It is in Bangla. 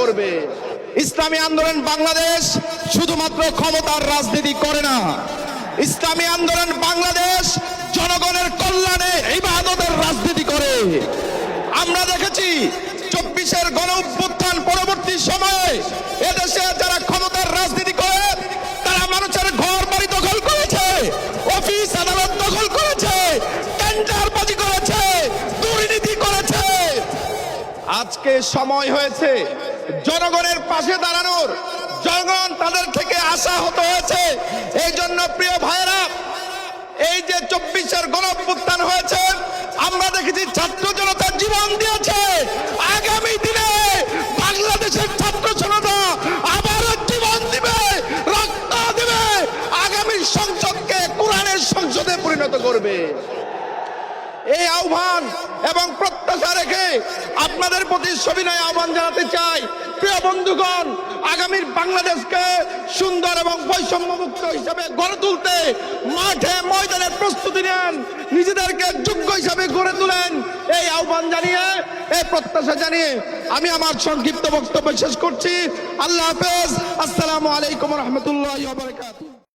করবে। ইসলামী আন্দোলন বাংলাদেশ শুধুমাত্র ক্ষমতার রাজনীতি করে না। ইসলামী আন্দোলন বাংলাদেশ জনগণের কল্যাণে ইবাদতের রাজনীতি করে। আমরা দেখেছি চব্বিশের গণ অভ্যুত্থান পরবর্তী আজকে সময় হয়েছে জনগণের পাশে দাঁড়ানোর। জনগণ তাদের থেকে আশা হতে হয়েছে। এই জন্য প্রিয় ভাইরা এই যে চব্বিশের গণঅভ্যুত্থান হয়েছে, আমরা দেখেছি ছাত্র জনতা জীবন দিয়েছে। আগামী দিনে বাংলাদেশের ছাত্র জনতা আবারও জীবন দিবে, রক্ত দিবে। আগামী সংসদকে কোরআনের সংসদে পরিণত করবে। এই আহ্বান এবং প্রত্যাশা রেখে আপনাদের প্রতি সবিনয় আহ্বান জানাতে চাই। প্রিয় বন্ধুগণ, আগামীর বাংলাদেশকে সুন্দর এবং বৈষম্যমুক্ত হিসাবে গড়ে তুলতে মাঠে ময়দানে প্রস্তুতি নেন। নিজেদেরকে যোগ্য হিসাবে গড়ে তুলেন। এই আহ্বান জানিয়ে, এই প্রত্যাশা জানিয়ে আমি আমার সংক্ষিপ্ত বক্তব্য শেষ করছি। আল্লাহ হাফেজ। আসসালামু আলাইকুম রহমতুল্লাহ